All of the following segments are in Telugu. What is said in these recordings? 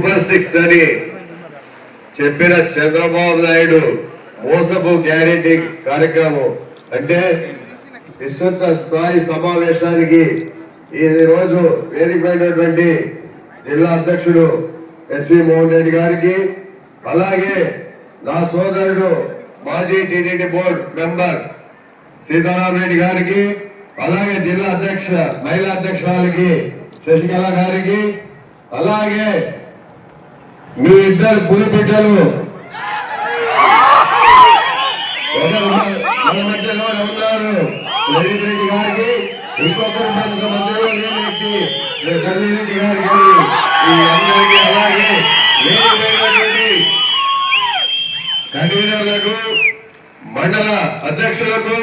సూపర్ సిక్స్ అని చెప్పిన చంద్రబాబు నాయుడు మోసపు గ్యారెంటీ కార్యక్రమం. అంటే విశ్వత స్థాయి సమావేశానికి ఈ రోజు వేదికైనటువంటి జిల్లా అధ్యక్షుడు ఎస్వి మోహన్ రెడ్డి గారికి అలాగే నా సోదరుడు మాజీ TTD board member Sitaram Reddy గారికి అలాగే జిల్లా అధ్యక్ష మహిళా అధ్యక్షురాలకి శశికళ గారికి అలాగే మీ ఇద్దరు పులి బిడ్డలు. మధ్యలో ఉన్నారు? రెడ్డి గారికి ఇంకొకరు మధ్యలో లేని వ్యక్తి కల్లిరెడ్డి గారికి ఈ అందరికీ అలాగే వేరు కన్వీనర్లకు మండల అధ్యక్షులకు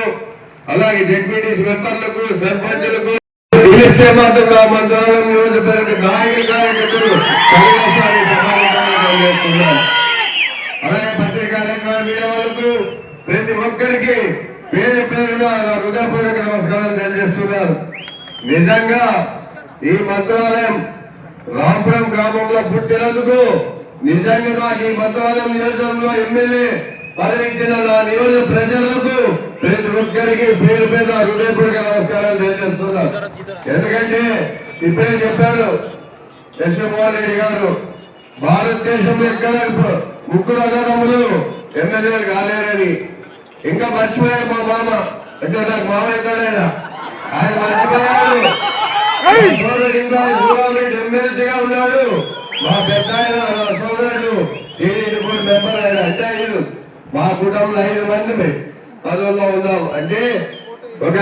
అలాగే డిప్యూటీస్ మెంబర్లకు సర్పంచులకు. పిలిస్తే మాత్రం నియోజకవర్గ నాయకులు కార్యకర్తలు చేస్తున్నారు అలాగే పత్రికా మీడియా వాళ్ళకు ప్రతి ఒక్కరికి పేరు పేరున హృదయపూర్వక నమస్కారం తెలియజేస్తున్నారు. నిజంగా ఈ మంత్రాలయం రాంపురం గ్రామంలో పుట్టినందుకు నిజంగా నాకు ఈ మంత్రాలయం నియోజకంలో ఎమ్మెల్యే పదవించిన నా నియోజక ప్రజలకు ప్రతి ఒక్కరికి పేరు పేద హృదయపూర్వక నమస్కారాలు తెలియజేస్తున్నారు. ఎందుకంటే ఇప్పుడే చెప్పారు యశ్వమోహన్ రెడ్డి గారు భారతదేశంలో ఎక్కడ ముగ్గురు అన్నదమ్ములు ఎమ్మెల్యేలు కాలేరని. ఇంకా మర్చిపోయారు మా మామ అంటే నాకు మామ ఎక్కడైనా ఆయన శివారెడ్డి ఎమ్మెల్సీగా ఉన్నాడు. మా పెద్ద ఆయన సోదరుడు టీడీపీ బోర్డు మెంబర్ ఆయన. అంటే ఐదు. మా కుటుంబంలో ఐదు మంది. పదవుల్లో ఉన్నాం. అంటే ఒక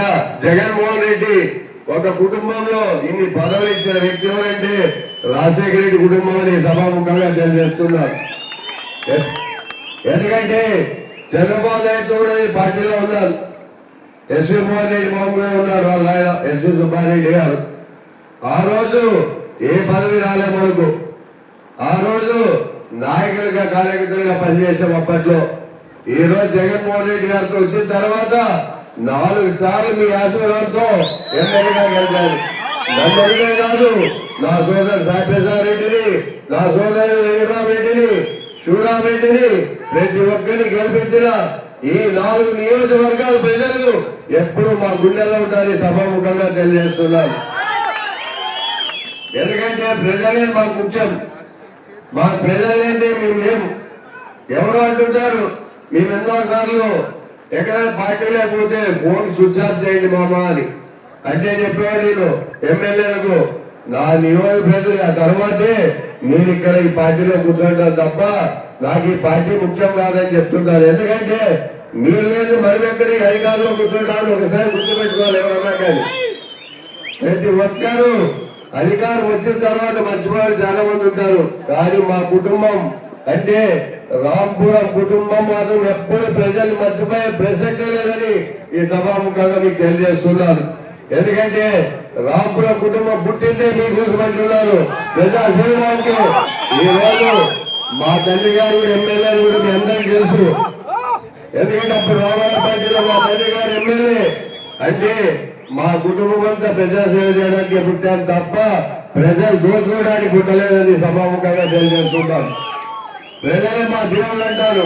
జగన్మోహన్ రెడ్డి ఒక కుటుంబంలో ఇన్ని పదవులు ఇచ్చిన వ్యక్తి ఎవరంటే రాజశేఖర రెడ్డి కుటుంబం అని సభాముఖంగా తెలియజేస్తున్నారు. ఎందుకంటే చంద్రబాబు నాయుడు కూడా పార్టీలో ఉన్నారు. ఎస్వి మోహన్ రెడ్డి మామూలుగా ఉన్నారు వాళ్ళ ఎస్వి సుబ్బారెడ్డి గారు. ఆ రోజు ఏ పదవి రాలే మనకు. ఆ రోజు నాయకులుగా కార్యకర్తలుగా పనిచేసాం అప్పట్లో. ఈ రోజు జగన్మోహన్ రెడ్డి గారితో వచ్చిన తర్వాత నాలుగు సార్లు మీ ఆశీర్వాదంతో ఎమ్మెల్యేగా గెలిచారు. నన్ను కాదు నా సోదరు సాయిప్రసాద్ నా సోదరు వెంకటరామరెడ్డిని శివరామరెడ్డిని ప్రతి ఒక్కరిని గెలిపించిన ఈ నాలుగు నియోజకవర్గాల ప్రజలు ఎప్పుడు మా గుండెల్లో ఉంటారని సభాముఖంగా తెలియజేస్తున్నారు ఎందుకంటే ప్రజలే మాకు ముఖ్యం. మా ప్రజలేంటి మేము? ఎవరు అంటుంటారు మేము ఎన్నో సార్లు ఎక్కడ పార్టీ లేకపోతే ఫోన్ స్విచ్ ఆఫ్ చేయండి మామా అని. అంటే చెప్పేవాడు నేను ఎమ్మెల్యేలకు నా నియోజక ప్రజలు ఆ తర్వాతే నేను ఇక్కడ ఈ పార్టీలో కూర్చుంటాను తప్ప నాకు ఈ పార్టీ ముఖ్యం కాదని చెప్తుంటారు. ఎందుకంటే మీరు లేదు మనం ఎక్కడికి అధికారంలో కూర్చుంటాను ఒకసారి గుర్తుపెట్టుకోవాలి ఎవరన్నా కానీ. ప్రతి ఒక్కరు అధికారం వచ్చిన తర్వాత మర్చిపోయారు చాలా మంది ఉంటారు. కానీ మా కుటుంబం అంటే రాంపురం కుటుంబం మాత్రం ఎప్పుడు ప్రజలు మర్చిపోయే ప్రసక్తే లేదని ఈ సభాముఖంగా మీకు తెలియజేస్తున్నారు ఎందుకంటే రాంపురం కుటుంబం పుట్టిందే మీకోసం అంటున్నారు. ప్రజా శరీరానికి ఈ రోజు మా తల్లి గారు ఎమ్మెల్యే కూడా మీ అందరికీ తెలుసు. ఎందుకంటే అప్పుడు రామాయణ పార్టీలో మా తండ్రి గారు ఎమ్మెల్యే. అంటే మా కుటుంబం అంతా ప్రజాసేవ చేయడానికి పుట్టాను తప్ప ప్రజలు దోచుకోవడానికి పుట్టలేదని సభాముఖంగా తెలియజేస్తుంటాం ప్రజలే మా దేవుళ్ళు అంటారు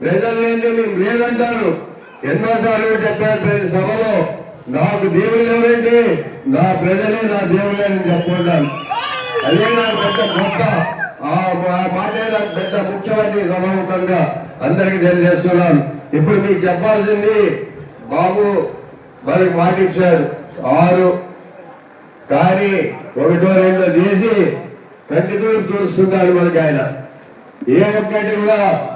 ప్రజలు లేని మేము లేదంటారు. ఎన్నోసార్లు చెప్పారు ప్రతి సభలో నాకు దేవుడు ఎవరంటే నా ప్రజలే నా దేవుళ్ళే అని చెప్పుకుంటాను అదే నాకు పెద్ద గొప్ప ఆ ఆ మాటే నాకు పెద్ద ముఖ్యమంత్రి సభాముఖంగా అందరికీ తెలియజేస్తున్నాను. ఇప్పుడు మీకు చెప్పాల్సింది బాబు మనకి మాటిచ్చారు ఆరు కానీ ఒకటో రెండో చేసి కంటితో చూస్తున్నాడు మనకి ఆయన. ఏ ఒక్కటి కూడా.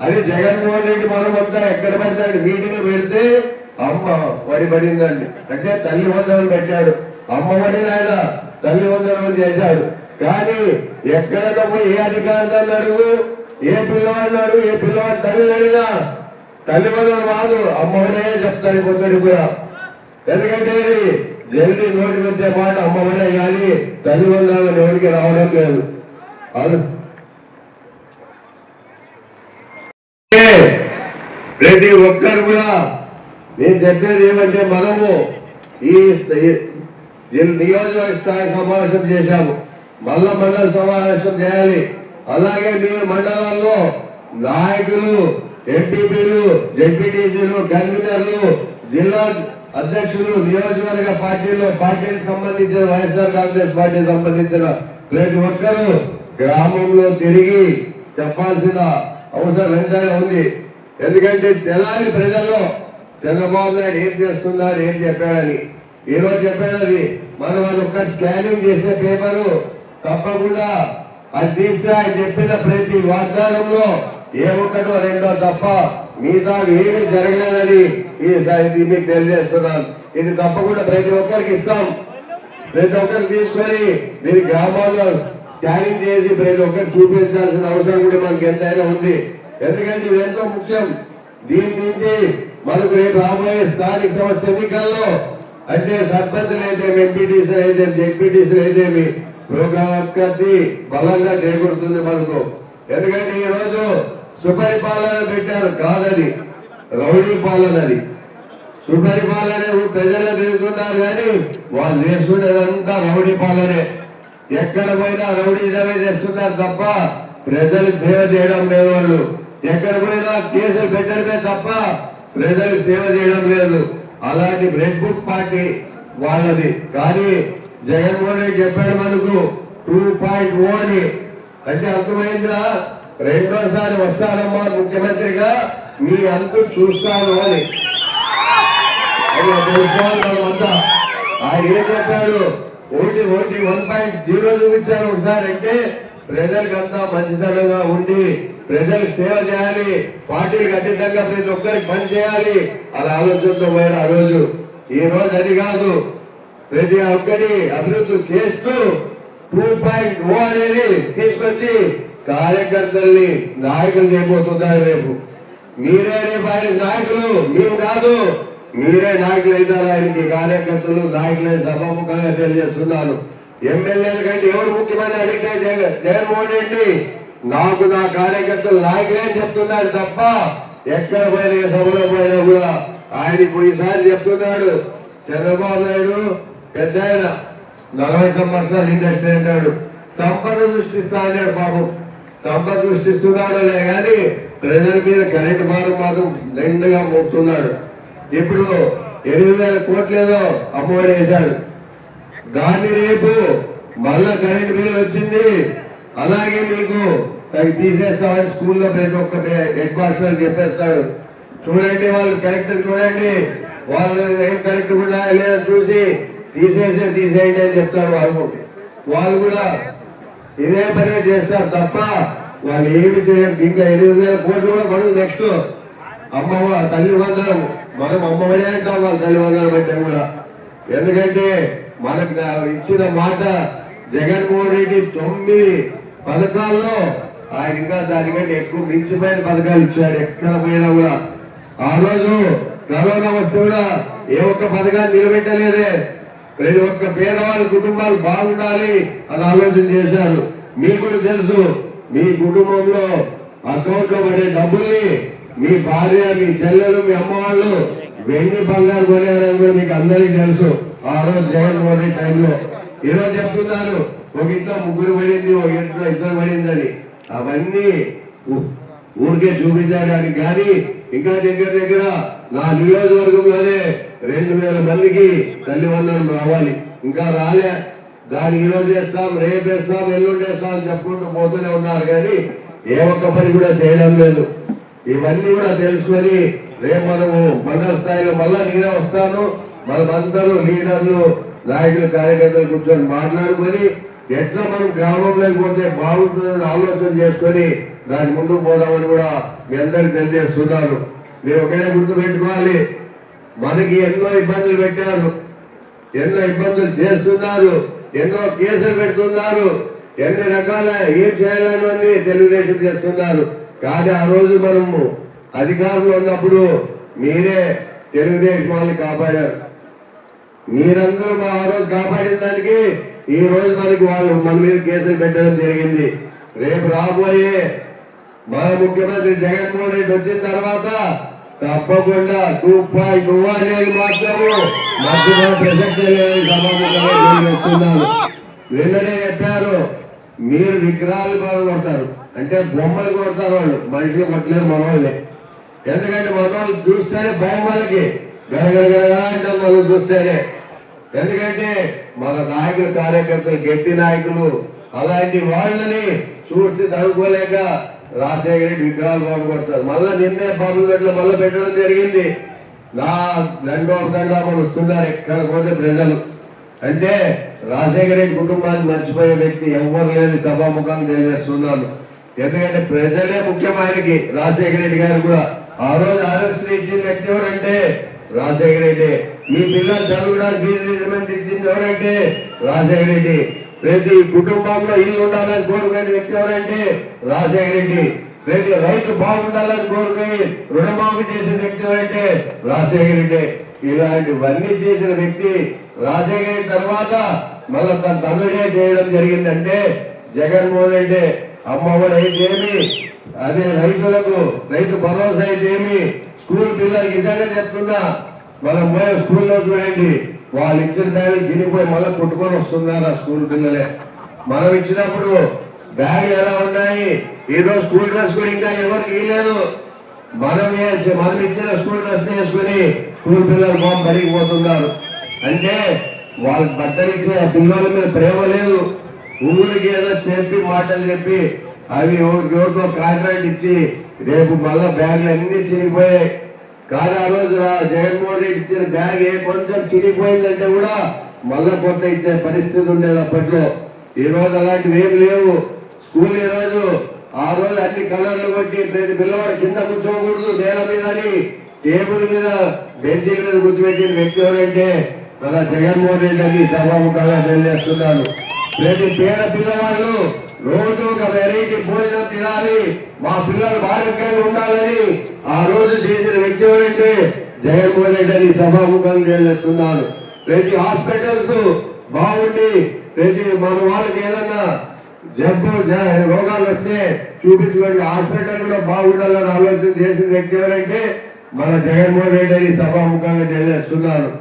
అది జగన్మోహన్ రెడ్డి మనమంతా ఎక్కడ పడతాడు మీటింగ్ పెడితే అమ్మ వడి పడిందండి. అంటే తల్లి వందనం పెట్టాడు. అమ్మ వడిని ఆయన తల్లి వందనం చేశాడు. కానీ ఎక్కడ పోయి ఏ అధికారులు అడుగు ఏ పిల్లవాడు అడుగు ఏ పిల్లవాడు తల్లి అడిగినా తల్లి వందనం కాదు అమ్మ వడే చెప్తాడు పొద్దుడు కూడా. ఎందుకంటే జల్లి జల్దీ నోటికి వచ్చే మాట అమ్మ వడే కానీ తల్లి వందనం ఎవరికి రావడం లేదు. అవును ప్రతి ఒక్కరు కూడా నేను చెప్పేది ఏమంటే మనము ఈ నియోజకవర్గ స్థాయి సమావేశం చేశాము. మళ్ళా మండల సమావేశం చేయాలి. అలాగే మీ మండలాల్లో నాయకులు ఎంపీపీలు జడ్పీటీసీలు కన్వీనర్లు జిల్లా అధ్యక్షులు నియోజకవర్గ పార్టీలో పార్టీకి సంబంధించిన వైఎస్ఆర్ కాంగ్రెస్ పార్టీకి సంబంధించిన ప్రతి ఒక్కరూ గ్రామంలో తిరిగి చెప్పాల్సిన అవసరం ఎంతైనా ఉంది. ఎందుకంటే తెలాలి ప్రజల్లో చంద్రబాబు నాయుడు ఏం చేస్తున్నాడు ఏం చెప్పాడని. ఈరోజు చెప్పేది మనం అది ఒక్క స్కానింగ్ చేసిన పేపరు తప్పకుండా అది తీస్తే ఆయన చెప్పిన ప్రతి వాగ్దానంలో ఏ ఒక్కటో రెండో తప్ప మిగతా ఏమీ జరగలేదని ఈసారి మీకు తెలియజేస్తున్నాను. ఇది తప్పకుండా ప్రతి ఒక్కరికి ఇస్తాం. ప్రతి ఒక్కరికి తీసుకొని దీని గ్రామాల్లో స్కానింగ్ చేసి ప్రతి ఒక్కరు చూపించాల్సిన అవసరం కూడా మనకి ఎంతైనా ఉంది. ఎందుకంటే ఇది ఎంతో ముఖ్యం. దీని నుంచి మనకు రేపు రాబోయే స్థానిక సంస్థ ఎన్నికల్లో అంటే సర్పంచులు అయితే ఎంపీటీసీలు అయితే ఎంపీటీసీలు అయితే ప్రోగ్రామ్ బలంగా చేకూరుతుంది మనకు. ఎందుకంటే ఈ రోజు సుపరిపాలన పెట్టారు కాదది రౌడీ పాలనది. సుపరిపాలన ప్రజలు తిరుగుతున్నారు కానీ వాళ్ళు చేస్తుండేదంతా రౌడీ పాలనే. ఎక్కడ పోయినా రౌడీజమే చేస్తున్నారు తప్ప ప్రజలకు సేవ చేయడం లేదు వాళ్ళు. ఎక్కడ పోయినా కేసులు పెట్టడమే తప్ప ప్రజలకు సేవ చేయడం లేదు. అలాంటి రెడ్ బుక్ పార్టీ వాళ్ళది. కానీ జగన్మోహన్ రెడ్డి చెప్పాడు మనకు టూ పాయింట్ ఓ అని. అంటే అర్థమైందా? రెండోసారి వస్తానమ్మా ముఖ్యమంత్రిగా మీ అంతు చూస్తాను అని. అది అంతా. ఆయన ఏం చెప్పాడు? ఓటి ఓటి వన్ పాయింట్ జీరో చూపించారు ఒకసారి అంటే ప్రజలకు అంతా మంచితనంగా ఉండి ప్రజలకు సేవ చేయాలి పార్టీలకు అతీతంగా ప్రతి ఒక్కరికి పని చేయాలి. అలా ఆలోచనతో పోయారు ఆ రోజు. ఈ రోజు అది కాదు. ప్రతి ఒక్కరి అభివృద్ధి చేస్తూ టూ పాయింట్ ఓ అనేది తీసుకొచ్చి కార్యకర్తల్ని నాయకులు చేయబోతున్నారు రేపు. మీరే రేపు ఆయన నాయకులు మేము కాదు. మీరే నాయకులు అవుతారు? ఆయనకి కార్యకర్తలు నాయకులని సభాముఖంగా తెలియజేస్తున్నాను ఎమ్మెల్యేల కంటే ఎవరు ముఖ్యమని అడిగితే జగన్మోహన్ రెడ్డి. నాకు నా కార్యకర్తలు నాయకులే చెప్తున్నాడు తప్ప ఎక్కడ పోయినా సభలో పోయినా కూడా ఆయన ఇప్పుడు ఈసారి చెప్తున్నాడు చంద్రబాబు నాయుడు పెద్ద ఆయన నలభై సంవత్సరాలు ఇండస్ట్రీ అంటాడు. సంపద సృష్టిస్తా అన్నాడు పాపం సంపద సృష్టిస్తున్నాడులే కానీ ప్రజల మీద కరెంట్ భారం మాత్రం నిండుగా మోపుతున్నాడు. ఇప్పుడు ఎనిమిది వేల కోట్లేదో అమ్మఒడి వేశాడు. దాన్ని రేపు మళ్ళా కరెంట్ బిల్ వచ్చింది. అలాగే మీకు అవి తీసేస్తామని స్కూల్లో ప్రతి ఒక్క హెడ్ మాస్టర్ చెప్పేస్తాడు. చూడండి వాళ్ళు కరెక్ట్ చూడండి. వాళ్ళు ఏం కరెక్ట్ కూడా లేదని చూసి తీసేసే తీసేయండి అని చెప్తారు వాళ్ళు. వాళ్ళు కూడా ఇదే పనే చేస్తారు తప్ప వాళ్ళు ఏమి చేయరు. ఇంకా ఎనిమిది వేల కోట్లు కూడా పడదు నెక్స్ట్. అమ్మ తల్లి వందనం మనం అమ్మవడే అంటాం వాళ్ళ తల్లి వందనం అంటే కూడా. ఎందుకంటే మనకు ఇచ్చిన మాట జగన్మోహన్ రెడ్డి తొమ్మిది పథకాల్లో ఆయన ఇంకా దానికంటే ఎక్కువ మించిపోయిన పథకాలు ఇచ్చాడు. ఎక్కడ పోయినా కూడా. ఆ రోజు కరోనా వస్తే కూడా ఏ ఒక్క పథకాన్ని నిలబెట్టలేదే. ప్రతి ఒక్క పేదవాళ్ళ కుటుంబాలు బాగుండాలి అని ఆలోచన చేశారు. మీకు కూడా తెలుసు మీ కుటుంబంలో అకౌంట్లో పడే డబ్బుల్ని మీ భార్య మీ చెల్లెలు మీ అమ్మ వాళ్ళు వెండి బంగారు కొనేయాలని కూడా మీకు అందరికీ తెలుసు. ఆ రోజు జగన్ మోడీ టైంలో. ఈ రోజు చెప్తున్నారు ఒక ఇంట్లో ముగ్గురు పడింది ఒక ఇంట్లో ఇద్దరు పడిందని. అవన్నీ ఊరికే చూపించడానికి కానీ ఇంకా దగ్గర దగ్గర నా నియోజకవర్గంలోనే రెండు వేల మందికి తల్లి వందనం రావాలి. ఇంకా రాలే. దాన్ని ఈరోజు వేస్తాం రేపు వేస్తాం ఎల్లుండి వేస్తాం అని చెప్పుకుంటూ పోతూనే ఉన్నారు కానీ ఏ ఒక్క పని కూడా చేయడం లేదు. ఇవన్నీ కూడా తెలుసుకొని రేపు మనము మండల స్థాయిలో మళ్ళా నేనే వస్తాను. మనమందరూ లీడర్లు నాయకులు కార్యకర్తలు కూర్చొని మాట్లాడుకొని ఎట్లా మనం గ్రామంలోకి పోతే బాగుంటుందని ఆలోచన చేసుకొని దాని ముందుకు పోదామని కూడా మీ అందరికి తెలియజేస్తున్నారు మీరు ఒకటే గుర్తు పెట్టుకోవాలి. మనకి ఎన్నో ఇబ్బందులు పెట్టారు. ఎన్నో ఇబ్బందులు చేస్తున్నారు. ఎన్నో కేసులు పెడుతున్నారు. ఎన్ని రకాల ఏం చేయాలని తెలుగుదేశం చేస్తున్నారు. కానీ ఆ రోజు మనము అధికారంలో ఉన్నప్పుడు మీరే తెలుగుదేశం వాళ్ళని కాపాడారు. మీరందరూ మా ఆ రోజు కాపాడిన దానికి ఈ రోజు మనకి వాళ్ళు మన మీద కేసులు పెట్టడం జరిగింది. రేపు రాబోయే మన ముఖ్యమంత్రి జగన్మోహన్ రెడ్డి వచ్చిన తర్వాత తప్పకుండా టూ నువ్వు టూ అనేది మాత్రము మధ్యలో ప్రసక్తి సభాముఖంగా నిన్ననే చెప్పారు మీరు విగ్రహాలు బాగుపడతారు. అంటే బొమ్మలు కొడతారు వాళ్ళు. మనుషులు కొట్టలేరు మనవాళ్ళే. ఎందుకంటే మనవాళ్ళు చూస్తేనే బొమ్మలకి గడగడగడగా అంటే మనం చూస్తేనే. ఎందుకంటే మన నాయకులు కార్యకర్తలు గట్టి నాయకులు అలాంటి వాళ్ళని చూసి తడుకోలేక రాజశేఖర రెడ్డి విగ్రహాలు కొడతారు. మళ్ళీ నిన్నే బాబు గట్ల మళ్ళీ పెట్టడం జరిగింది. నా రెండో దండామని వస్తున్నారు ఎక్కడ పోతే ప్రజలు. అంటే రాజశేఖర రెడ్డి కుటుంబాన్ని మర్చిపోయే వ్యక్తి ఎవరు లేని సభాముఖంగా తెలియజేస్తున్నాను. ఎందుకంటే ప్రజలే ముఖ్యం ఆయనకి రాజశేఖర రెడ్డి గారు కూడా ఆ రోజు ఆరోగ్యశ్రీ ఇచ్చిన వ్యక్తి ఎవరంటే రాజశేఖర రెడ్డి. మీ పిల్లలు చదువుకోవడానికి ఫీజు ఇచ్చింది ఎవరంటే రాజశేఖర రెడ్డి. ప్రతి కుటుంబంలో ఇల్లు ఉండాలని కోరుకునే వ్యక్తి ఎవరంటే రాజశేఖర రెడ్డి. ప్రతి రైతు బాగుండాలని కోరుకుని రుణమాఫీ చేసిన వ్యక్తి ఎవరంటే రాజశేఖర రెడ్డి. ఇలాంటివన్నీ చేసిన వ్యక్తి రాజశేఖర రెడ్డి తర్వాత మళ్ళా తన తమిళే చేయడం జరిగిందంటే జగన్మోహన్ రెడ్డి. అమ్మఒడి అయితే అదే రైతులకు రైతు భరోసా అయితే ఏమి స్కూల్ పిల్లలకి నిజంగా చెప్తున్నా. మనం పోయే స్కూల్లో చూడండి. వాళ్ళు ఇచ్చిన దానికి చినిపోయి మళ్ళీ కొట్టుకొని వస్తున్నారు ఆ స్కూల్ పిల్లలే. మనం ఇచ్చినప్పుడు బ్యాగ్ ఎలా ఉన్నాయి? ఏదో స్కూల్ డ్రెస్ కూడా ఇంకా ఎవరికి ఇవ్వలేదు మనం మనం ఇచ్చిన స్కూల్ డ్రెస్ వేసుకుని స్కూల్ పిల్లలు బాగా బడికి పోతున్నారు. అంటే వాళ్ళకి బట్టలు ఇచ్చే పిల్లల మీద ప్రేమ లేదు. ఊరికి ఏదో చెప్పి మాటలు చెప్పి అవి ఎవరికో కాంట్రాక్ట్ ఇచ్చి రేపు మళ్ళా బ్యాగులు అన్ని చిరిగిపోయాయి. కానీ ఆ రోజు జగన్మోహన్ రెడ్డి ఇచ్చిన బ్యాగ్ ఏ కొంచెం చిరిగిపోయిందంటే కూడా మళ్ళా కొత్త ఇచ్చే పరిస్థితి ఉండేది అప్పట్లో. ఈ రోజు అలాంటివి ఏం లేవు. స్కూల్ ఈ రోజు ఆ రోజు అన్ని కలర్లు కొట్టి ప్రతి పిల్లవాడు కింద కూర్చోకూడదు నేల మీద అని టేబుల్ మీద బెంచీల మీద కూర్చోబెట్టిన వ్యక్తి ఎవరంటే మన జగన్మోహన్ రెడ్డి అని సభాముఖంగా తెలియజేస్తున్నాను. ప్రతి పేద పిల్లవాళ్ళు రోజు ఒక వెరైటీ భోజనం తినాలి. మా పిల్లలు ఆరోగ్యంగా ఉండాలని ఆ రోజు చేసిన వ్యక్తి ఎవరంటే జగన్మోహన్ రెడ్డి అని సభాముఖం తెలియజేస్తున్నాను. ప్రతి హాస్పిటల్స్ బాగుండి ప్రతి మన వాళ్ళకి ఏదన్నా జబ్బు జ- రోగాలు వస్తే చూపించుకోండి. హాస్పిటల్ కూడా బాగుండాలని ఆలోచన చేసిన వ్యక్తి ఎవరంటే మన జగన్మోహన్ రెడ్డి అని సభాముఖంగా తెలియజేస్తున్నాను.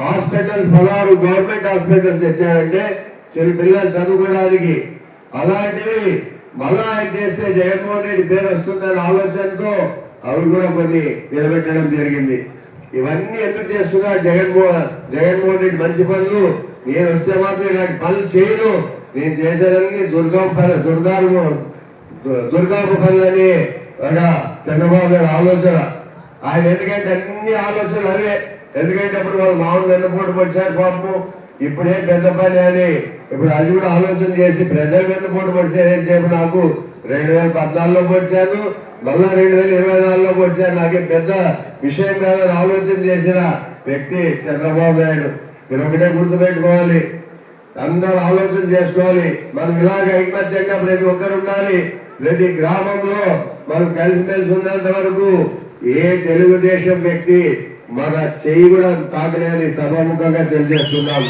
హాస్పిటల్స్ పలారు గవర్నమెంట్ హాస్పిటల్స్ తెచ్చారంటే చిన్న పిల్లలు చదువుకోవడానికి. అలాంటివి మళ్ళా ఆయన చేస్తే జగన్మోహన్ రెడ్డి పేరు వస్తుందనే ఆలోచనతో అవి కూడా కొన్ని నిలబెట్టడం జరిగింది. ఇవన్నీ ఎందుకు చేస్తున్నారు జగన్మోహన్ జగన్మోహన్ రెడ్డి మంచి పనులు. నేను వస్తే మాత్రం ఇలాంటి పనులు చేయను. నేను చేసేదాన్ని దుర్గం పనులు దుర్గాము దుర్గాపు పనులని ఒక చంద్రబాబు గారి ఆలోచన. ఆయన ఎందుకంటే అన్ని ఆలోచనలు అవే. ఎందుకంటే అప్పుడు వాళ్ళు మామూలు వెన్నపోటు పడిచారు పాపం. ఇప్పుడే పెద్ద పని అని ఇప్పుడు అది కూడా ఆలోచన చేసి ప్రజల వెన్నపోటు పడిచారని చెప్పి నాకు? రెండు వేల పద్నాలుగులో వచ్చాను మళ్ళా రెండు వేల ఇరవై నాలుగులో వచ్చాను నాకేం పెద్ద విషయం కాదని ఆలోచన చేసిన వ్యక్తి చంద్రబాబు నాయుడు. మీరు ఒకటే గుర్తుపెట్టుకోవాలి. అందరూ ఆలోచన చేసుకోవాలి. మనం ఇలాగ ఐకమత్యంగా ప్రతి ఒక్కరు ఉండాలి. ప్రతి గ్రామంలో మనం కలిసిమెలిసి ఉన్నంత వరకు ఏ తెలుగుదేశం వ్యక్తి మన చెయ్యి కూడా తాకలేని సభాముఖంగా తెలియజేస్తున్నాం.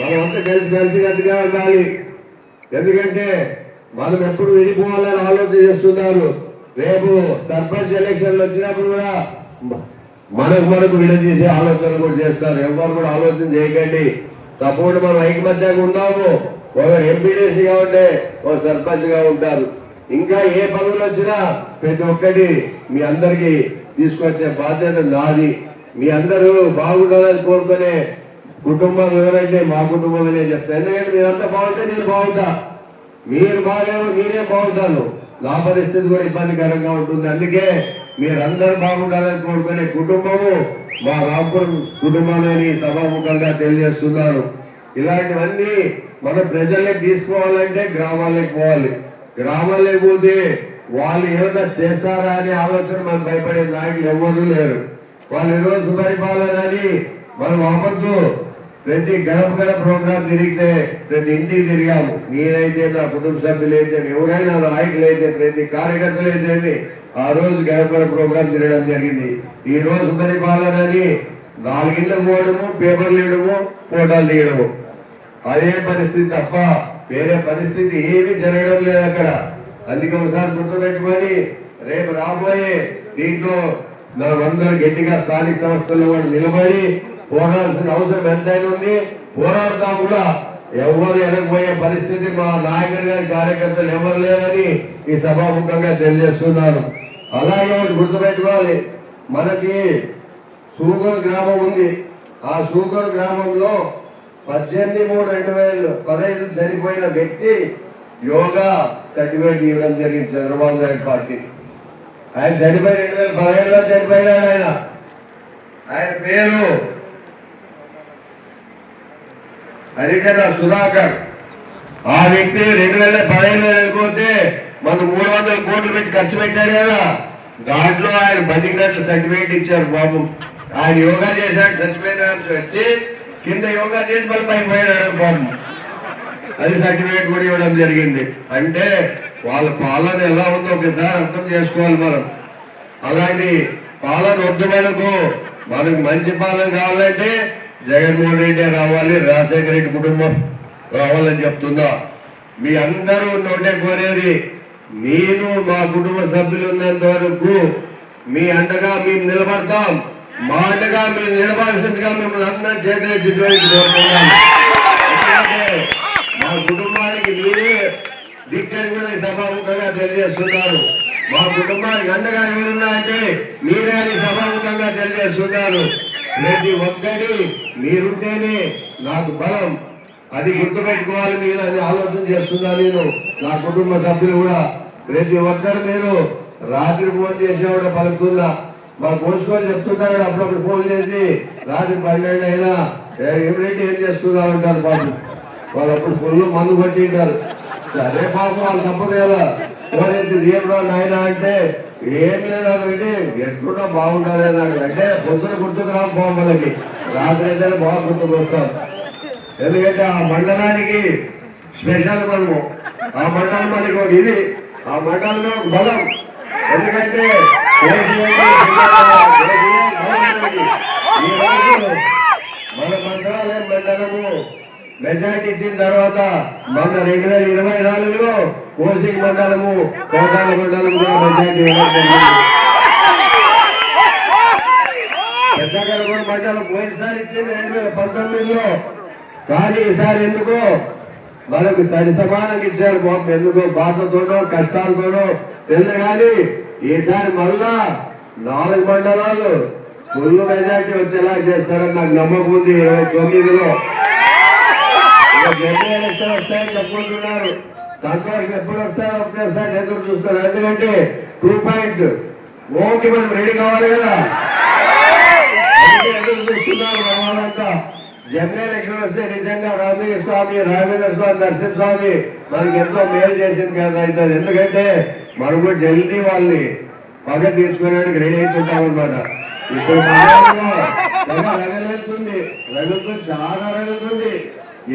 మనం అంతా కలిసి కలిసినట్టుగా ఉండాలి. ఎందుకంటే మనం ఎప్పుడు విడిపోవాలని ఆలోచన చేస్తున్నారు. రేపు సర్పంచ్ ఎలక్షన్లు వచ్చినప్పుడు కూడా మనకు మనకు విడదీసే ఆలోచన కూడా చేస్తారు. ఎవరు కూడా ఆలోచన చేయకండి. తప్పకుండా మనం ఐకమత్యంగా ఉన్నాము. ఒక ఎంపీడీసీగా ఉంటే ఒక సర్పంచ్గా ఉంటారు. ఇంకా ఏ పనులు వచ్చినా ప్రతి ఒక్కటి మీ అందరికీ తీసుకొచ్చే బాధ్యత నాది. మీ అందరూ బాగుండాలని కోరుకునే కుటుంబం ఎవరంటే మా కుటుంబం అనే చెప్తాను ఎందుకంటే మీరంతా బాగుంటే నేను బాగుంటా. మీరు బాగా నేనే బాగుంటాను నా పరిస్థితి కూడా ఇబ్బందికరంగా ఉంటుంది. అందుకే మీరందరూ బాగుండాలని కోరుకునే కుటుంబము మా రాంపురం కుటుంబమని సభాముఖంగా తెలియజేస్తున్నారు. ఇలాంటివన్నీ మన ప్రజలకి తీసుకోవాలంటే గ్రామాలకు పోవాలి. గ్రామాలకు పోతే వాళ్ళు ఏమైనా చేస్తారా అనే ఆలోచన మనం భయపడే నాయకులు ఎవరు లేరు. వాళ్ళు ఈరోజు సుపరిపాలన అని మనం అవ్వద్దు ప్రతి గడప గడప ప్రోగ్రాం తిరిగితే ప్రతి ఇంటికి తిరిగాము. నేనైతే నా కుటుంబ సభ్యులు అయితే ఎవరైనా నాయకులు అయితే ప్రతి కార్యకర్తలు అయితే ఆ రోజు గడప గడప ప్రోగ్రాం తిరగడం జరిగింది. ఈ రోజు పరిపాలన అని నాలుగిళ్ళకు పోవడము పేపర్లు ఇవ్వడము ఫోటోలు తీయడము. అదే పరిస్థితి తప్ప వేరే పరిస్థితి ఏమీ జరగడం లేదు అక్కడ. అందుకే ఒకసారి గుర్తుపెట్టుకొని రేపు రాబోయే దీంట్లో మనమందరూ గట్టిగా స్థానిక సంస్థల్లో కూడా నిలబడి పోరాడాల్సిన అవసరం ఎంతైనా ఉంది. పోరాడతాం కూడా. ఎవరు ఎనకపోయే పరిస్థితి మా నాయకుడు గారి కార్యకర్తలు ఎవరు లేరని ఈ సభాముఖంగా తెలియజేస్తున్నారు అలాగే ఒకటి గుర్తుపెట్టుకోవాలి. మనకి సూగర్ గ్రామం ఉంది. ఆ సూగర్ గ్రామంలో పద్దెనిమిది మూడు రెండు వేలు పదహైదు చనిపోయిన వ్యక్తి యోగా సర్టిఫికేట్ ఇవ్వడం జరిగింది చంద్రబాబు నాయుడు పార్టీ. ఆయన చనిపోయి రెండు వేల పదిహేడులో చనిపోయినాడు ఆయన. ఆయన పేరు హరికర సుధాకర్. ఆ వ్యక్తి రెండు వేల పదిహేడులో వెళ్ళిపోతే మన మూడు వందల కోట్లు పెట్టి ఖర్చు పెట్టాడు కదా. దాంట్లో ఆయన బతికినట్లు సర్టిఫికేట్ ఇచ్చారు బాబు. ఆయన యోగా చేశాడు సర్టిఫికేట్ వచ్చి కింద యోగా చేసి మళ్ళీ పైకి పోయినాడు బాబు. అది సర్టిఫికేట్ కూడా ఇవ్వడం జరిగింది. అంటే వాళ్ళ పాలన ఎలా ఉందో ఒకసారి అర్థం చేసుకోవాలి మనం. అలాంటి పాలన వద్దు మనకు. మనకు మంచి పాలన కావాలంటే జగన్మోహన్ రెడ్డి రావాలి రాజశేఖర రెడ్డి కుటుంబం రావాలని చెప్తుందా మీ అందరూ నోటే కోరేది నేను మా కుటుంబ సభ్యులు ఉన్నంత వరకు మీ అండగా మేము నిలబడతాం. మా అండగా మీరు నిలబడాల్సిందిగా మిమ్మల్ని అందరం చేతి జోలికి కోరుతున్నాం మా కుటుంబానికి మీరే దిక్కని కూడా సభాముఖంగా తెలియజేస్తున్నారు. మా కుటుంబానికి అండగా ఎవరున్నా మీరే అని సభాముఖంగా తెలియజేస్తున్నారు. ప్రతి ఒక్కటి మీరుంటేనే నాకు బలం. అది గుర్తుపెట్టుకోవాలి మీరు అని ఆలోచన చేస్తున్నా నేను. నా కుటుంబ సభ్యులు కూడా. ప్రతి ఒక్కరు మీరు రాత్రి ఫోన్ చేసేవాడు పలుకుతున్నా మా కోసుకొని చెప్తున్నారు అప్పుడప్పుడు ఫోన్ చేసి రాత్రి పన్నెండు అయినా "ఏ, ఏం చేస్తున్నా ఉంటారు పాపం. వాళ్ళు అప్పుడు ఫుల్ మందు ఉంటారు సరే పాపం వాళ్ళు తప్పదు కదా ఫోన్ నాయన అంటే ఏం లేదు అంటే ఎట్లున్నా బాగుండాలి నాకు అంటే పొద్దున గుర్తుకు రా వాళ్ళకి రాత్రి అయితే బాగా గుర్తుకు వస్తాం ఎందుకంటే ఆ మండలానికి స్పెషల్ మనము ఆ మండలం మనకి ఒక ఇది ఆ మండలంలో బలం ఎందుకంటే బలం మన మెజార్టీ ఇచ్చిన తర్వాత మొన్న రెండు వేల ఇరవై నాలుగులో కోసిక్ మండలము కోటాల మండలం కూడా మెజార్టీ పెద్దగలగూడ మండలం పోయినసారి ఇచ్చింది రెండు వేల పంతొమ్మిదిలో. కానీ ఈసారి ఎందుకో మనకు సరి సమానంగా ఇచ్చారు పాపం ఎందుకో బాధతోనో కష్టాలతోనో తెలుసు కానీ ఈసారి మళ్ళా నాలుగు మండలాలు ఫుల్ మెజార్టీ వచ్చేలా చేస్తారని నాకు నమ్మకం ఉంది. ఇరవై తొమ్మిదిలో. ఇక ఎలక్షన్ వస్తాయని చెప్పుకుంటున్నారు. సంతోషం ఎప్పుడు వస్తాయో ఒకేసారి ఎదురు చూస్తారు. ఎందుకంటే టూ పాయింట్ ఓకే మనం రెడీ కావాలి కదా. ఎదురు చూస్తున్నారు మన వాళ్ళంతా జనరల్ ఎలక్షన్ వస్తే నిజంగా రామయ్య స్వామి రాఘవేంద్ర స్వామి నరసింహ స్వామి మనకి ఎంతో మేలు చేసింది కదా అవుతుంది ఎందుకంటే మనం కూడా జల్దీ వాళ్ళని పగ తీర్చుకోవడానికి రెడీ అవుతుంటాం అనమాట ఇప్పుడు రగలుతుంది. రగులుతుంది చాలా రగులుతుంది.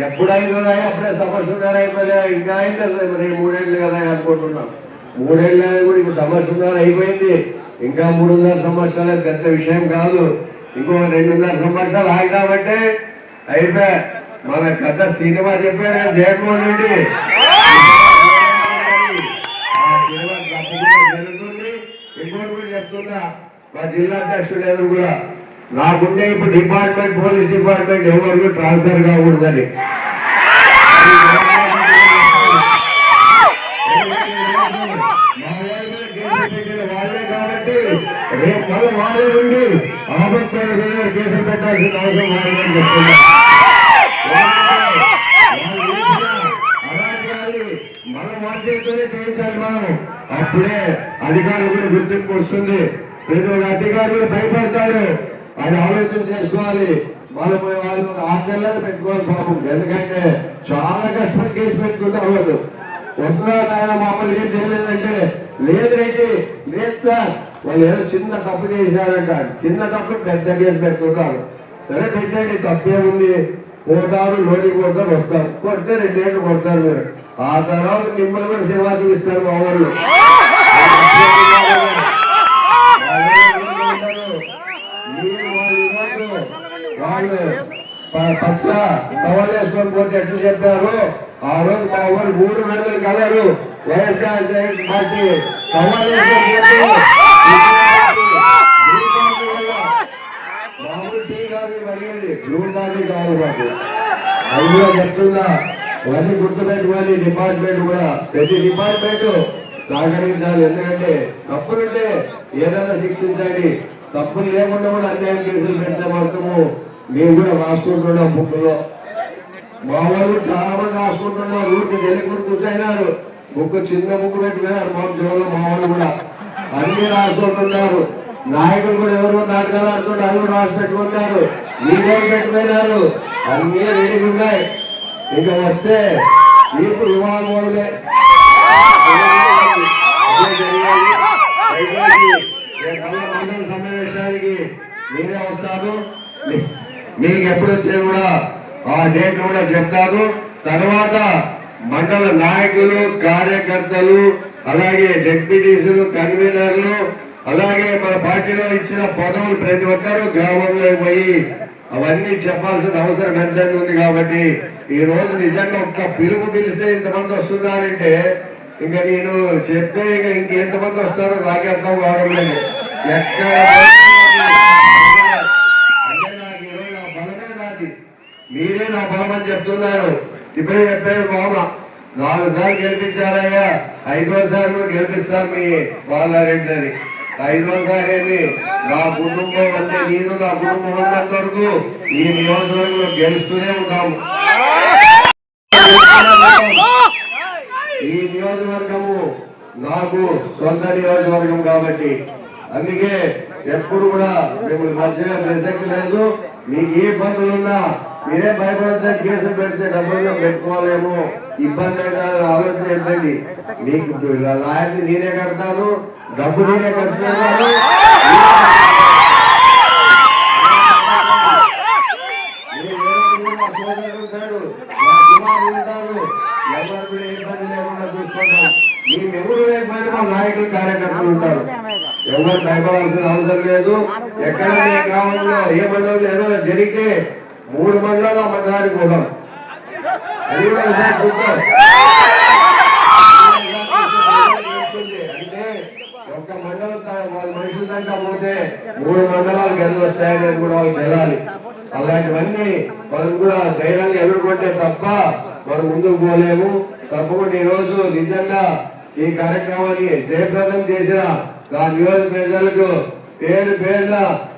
ఎప్పుడైతుందా అప్పుడే సంవత్సరం అయిపోలే ఇంకా అయితే మరి మూడేళ్ళు కదా అనుకుంటున్నాం. మూడేళ్ళు అనేది కూడా ఇప్పుడు సంవత్సరం అయిపోయింది. ఇంకా మూడున్నర సంవత్సరాలు పెద్ద విషయం కాదు. ఇంకో రెండున్నర సంవత్సరాలు ఆగినామంటే అయిపోయా. మన పెద్ద సినిమా చెప్పాడు జగన్మోహన్ రెడ్డి. ఆ సినిమా తప్పకుండా జరుగుతుంది. ఇంకోటి కూడా చెప్తున్నా మా జిల్లా అధ్యక్షుడు ఎదురు కూడా నాకుండే ఇప్పుడు డిపార్ట్మెంట్ పోలీస్ డిపార్ట్మెంట్ ఎవరికి ట్రాన్స్ఫర్ కాకూడదని. వాళ్ళే కాబట్టి రేపు మళ్ళీ వాళ్ళే ఉండి మీద కేసులు పెట్టాల్సిన అవసరం వాళ్ళని చెప్తున్నా. మనం మార్చేస్తూనే చేయించాలి మనం. అప్పుడే అధికారులు కూడా గుర్తింపు వస్తుంది. ప్రతి ఒక్క అధికారులు భయపడతాడు. అది ఆలోచన చేసుకోవాలి. వాళ్ళు పోయి వాళ్ళు ఆరు నెలలు పెట్టుకోవాలి పాపం. ఎందుకంటే చాలా కష్టం కేసు పెట్టుకుంటే అవ్వదు. వస్తున్నారు ఆయన మమ్మల్ని ఏం తెలియదంటే లేదంటే లేదు సార్. వాళ్ళు ఏదో చిన్న తప్పు చేశారంట. చిన్న తప్పు పెద్ద కేసు పెట్టుకుంటారు. సరే పెట్టండి తప్పేముంది? పోతారు లోనికి పోతారు వస్తారు. కొడితే రెండేళ్ళు కొడతారు మీరు. ఆ తర్వాత మిమ్మల్ని కూడా సినిమా చూపిస్తారు మా వాళ్ళు మీరు వాళ్ళు ఈరోజు వాళ్ళు ప- పచ్చ వేసుకొని పోతే ఎట్లా చెప్పారు? ఆ రోజు మా వాళ్ళు మూడు గంటలు కలరు. వైఎస్ఆర్ పార్టీ వల్ల మామూలు టీ కాదు ఇవి అడిగేది బ్లూ పార్టీ కాదు మాకు అది కూడా చెప్తుందా ఇవన్నీ గుర్తుపెట్టుకోవాలి డిపార్ట్మెంట్ కూడా. ప్రతి డిపార్ట్మెంట్ సహకరించాలి. ఎందుకంటే తప్పులుంటే ఏదైనా శిక్షించాలి తప్పులు లేకుండా కూడా అన్యాయం కేసులు పెట్టే మాత్రము నేను కూడా రాసుకుంటున్నా బుక్లో మా వాళ్ళు చాలా మంది రాసుకుంటున్నారు ఊరికి తెలియకుండా కూర్చోయినారు. బుక్ చిన్న బుక్ పెట్టినారు మా జోలో మా వాళ్ళు కూడా. అన్ని రాసుకుంటున్నారు. నాయకులు కూడా ఎవరు నాటకాలు ఆడుతుంటే అది కూడా రాసి పెట్టుకున్నారు మీరు పెట్టుకున్నారు. అన్ని రెడీ ఉన్నాయి. ఇక వస్తే మీకు వివాహములే సమావేశానికి మీరే వస్తారు. మీకు ఎప్పుడు వచ్చేది కూడా ఆ డేట్ కూడా చెప్తాను తర్వాత మండల నాయకులు కార్యకర్తలు అలాగే డెప్యూటీసులు కన్వీనర్లు అలాగే మన పార్టీలో ఇచ్చిన పదవులు ప్రతి ఒక్కరూ గ్రామంలో పోయి అవన్నీ చెప్పాల్సిన అవసరం ఎంతైనా ఉంది కాబట్టి ఈ రోజు నిజంగా ఒక్క పిలుపు పిలిస్తే ఇంతమంది వస్తున్నారంటే ఇంకా నేను చెప్తే ఇంకా ఇంకెంతమంది వస్తారో నాకే అర్థం కావడం లేదు. ఎక్కడ అంటే నాకు ఈరోజు నా బలమే నాది మీరే నా బలం అని చెప్తున్నారు. ఇప్పుడే చెప్పారు మామ నాలుగు సార్లు గెలిపించారయ్యా ఐదోసారి కూడా గెలిపిస్తారు మీ బాలారెడ్డి ఐదోసారి ఏంటి నా కుటుంబం అంటే నేను నా కుటుంబం ఉన్నంత వరకు ఈ నియోజకవర్గంలో గెలుస్తూనే ఉంటాము ఈ నియోజకవర్గము నాకు సొంత నియోజకవర్గం కాబట్టి. అందుకే ఎప్పుడు కూడా మిమ్మల్ని మంచిగా ప్రసక్తి లేదు. మీకు ఏ పనులున్నా ఉన్నా మీరేం భయపడుతున్నారు కేసులు పెడితే డబ్బులు పెట్టుకోవాలేమో ఇబ్బంది అవుతారు ఆలోచన ఏంటండి? మీకు లాయర్ని నేనే కడతాను డబ్బు నేనే కడుతున్నాను. మీరు వేరే లేకపోయినా మా నాయకులు కార్యకర్తలు ఉంటారు. ఎవరు భయపడాల్సిన అవసరం లేదు. ఎక్కడ మీ గ్రామంలో ఏ మండలంలో ఏదైనా జరిగితే మూడు మండలాలు ఆ మండలానికి పోదాం. అది కూడా ఒకసారి అంటే ఒక్క మండలం వాళ్ళ మనుషులు దాంట్లో పోతే మూడు మండలాలు గెలలు వస్తాయని కూడా వాళ్ళు వెళ్ళాలి అలాంటివన్నీ మనం కూడా ధైర్యంగా ఎదుర్కొంటే తప్ప మనం ముందుకు పోలేము. తప్పకుండా ఈరోజు నిజంగా ఈ కార్యక్రమాన్ని జయప్రదం చేసిన దాని నియోజక ప్రజలకు పేరు పేరున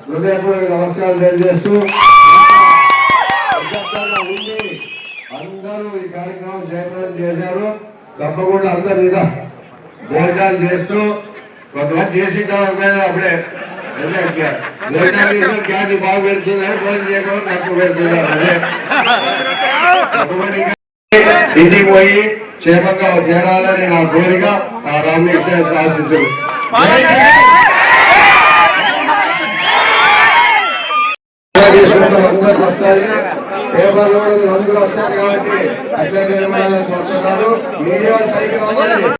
హృదయపూర్వక నమస్కారాలు తెలియజేస్తూ నిశ్శబ్దంగా ఉండి అందరూ ఈ కార్యక్రమం జయప్రదం చేశారు తప్పకుండా అందరు ఇదా భోజనాలు చేస్తూ కొంతమంది చేసి అప్పుడే భోజనాలు చేసిన క్యాన్ని బాగా పెడుతున్నారు భోజనం చేయడం తక్కువ పెడుతున్నారు అదే. ఇంటికి పోయి క్షేమంగా చేరాలని నా కోరిక నా రామకృష్ణ ఆశిస్తులు తీసుకుంటాం అందరికి వస్తాయి పేపర్లో అందరూ వస్తారు కాబట్టి అట్లే இருபது